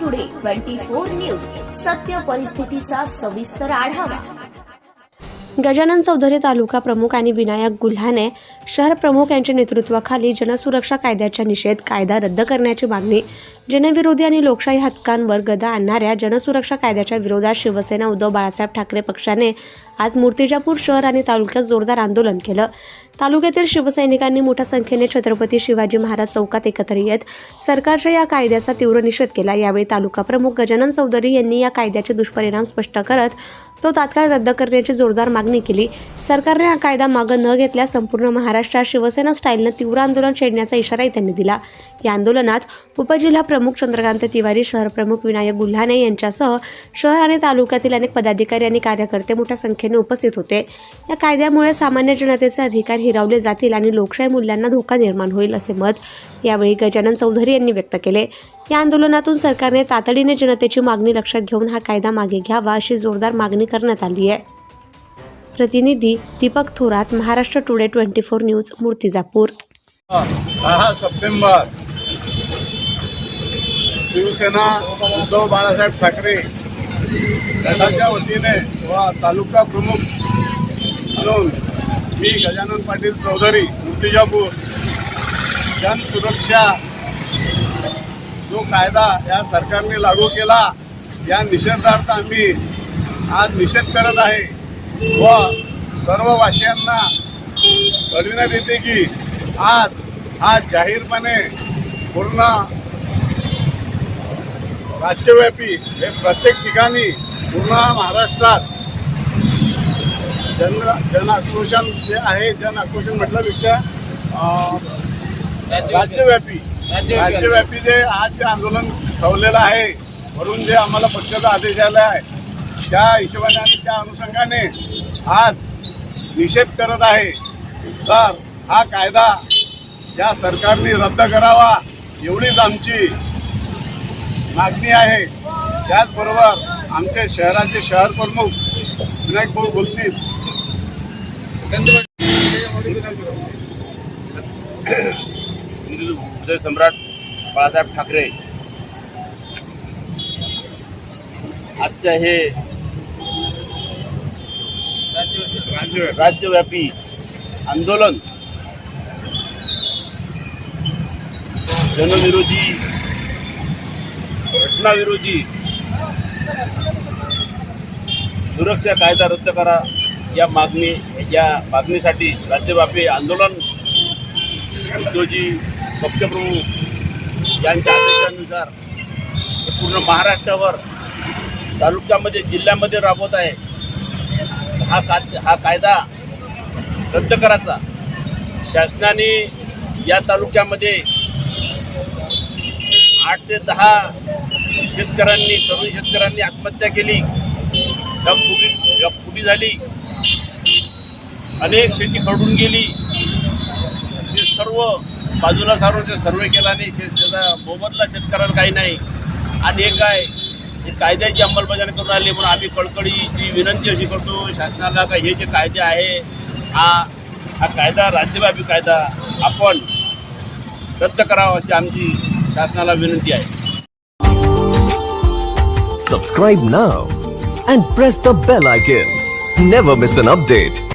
Twenty four news. सत्य परिस्थितीचा सविस्तर आढावा. गजानन चौधरी तालुका प्रमुख आणि विनायक गुल्हाने शहर प्रमुख यांच्या नेतृत्वाखाली जनसुरक्षा कायद्याच्या निषेध कायदा रद्द करण्याची मागणी जनविरोधी आणि लोकशाही हक्कांवर गदा आणणाऱ्या जनसुरक्षा कायद्याच्या विरोधात शिवसेना उद्धव बाळासाहेब ठाकरे पक्षाने आज मूर्तिजापूर शहर आणि तालुक्यात जोरदार आंदोलन केलं. तालुक्यातील शिवसैनिकांनी मोठ्या संख्येने छत्रपती शिवाजी महाराज चौकात एकत्र येत सरकारच्या या कायद्याचा तीव्र निषेध केला. यावेळी तालुका प्रमुख गजानन चौधरी यांनी या कायद्याचे दुष्परिणाम स्पष्ट करत तो तात्काळ रद्द करण्याची जोरदार मागणी केली. सरकारने हा कायदा मागं न घेतल्यास संपूर्ण महाराष्ट्रात शिवसेना स्टाईलनं तीव्र आंदोलन छेडण्याचा इशाराही त्यांनी दिला. या आंदोलनात उपजिल्हा प्रमुख चंद्रकांत तिवारी शहर प्रमुख विनायक गुल्हाने यांच्यासह शहर आणि तालुक्यातील अनेक पदाधिकारी आणि कार्यकर्ते मोठ्या संख्येने उपस्थित होते. या कायद्यामुळे सामान्य जनतेचे अधिकार हिरावले जातील आणि लोकशाही मूल्यांना धोका निर्माण होईल असे मत यावेळी गजानन चौधरी यांनी व्यक्त केले. या आंदोलनातून सरकारने तातडीने जनतेची मागणी लक्षात घेऊन हा कायदा मागे घ्यावा अशी जोरदार मागणी करण्यात आली आहे. प्रतिनिधी Deepak Thorat Maharashtra today twenty four news Murtijapur. दहा सप्टेंबर शिवसेना उद्धव बाळासाहेब ठाकरे गटाच्या वतीने व तालुका प्रमुख म्हणून मी गजानन पाटील चौधरी मूर्तिजापूर जनसुरक्षा जो कायदा या सरकारने लागू केला या निषेधार्थ आम्ही आज निषेध करत आहे. व सर्व वासियांना कळविण्यात येते की आज आज जाहीरपणे पूर्ण राज्यव्यापी हे प्रत्येक ठिकाणी पूर्ण महाराष्ट्रात जन जन आक्रोशन जे आहे जन आक्रोशन म्हटल्यापेक्षा राज्यव्यापी राज्यव्यापी जे आज जे आंदोलन ठेवलेलं आहे म्हणून जे आम्हाला पक्षाचा आदेश आला आहे त्या हिशोबाने आणि त्या अनुषंगाने आज निषेध करत आहे. तर हा कायदा या सरकारने रद्द करावा एवढीच आमची मागणी आहे. त्याचबरोबर आमचे शहराचे शहर प्रमुख विनायक भाऊ बोलतील हिंदू सम्राट बाळासाहेब ठाकरे. आजच्या हे राज्यव्यापी आंदोलन जनविरोधी घटनाविरोधी सुरक्षा कायदा रद्द करा. या मागणी या मागणीसाठी राज्यव्यापी आंदोलन उद्योजी पक्षप्रमुख यांच्या आदेशानुसार पूर्ण महाराष्ट्रावर तालुक्यामध्ये जिल्ह्यामध्ये राबवत आहे. हा का हा कायदा रद्द करायचा. शासनाने या तालुक्यामध्ये आठ ते दहा शेतकऱ्यांनी तरुण शेतकऱ्यांनी आत्महत्या केली. ढगफुटी ढगफुटी झाली. अनेक शेती खरडून गेली. हे सर्व बाजूला सारवचे सर्वे केला आणि शेत त्याचा मोबदला शेतकऱ्याला काही नाही. आणि हे काय कायद्याची अंमलबजावणी करून आली म्हणून आम्ही कळकळीची विनंती अशी करतो शासनाला का हे जे कायदे आहे हा हा कायदा राज्यव्यापी कायदा आपण रद्द करावा अशी आमची शासनाला विनंती आहे. Subscribe now and press the bell icon never miss an update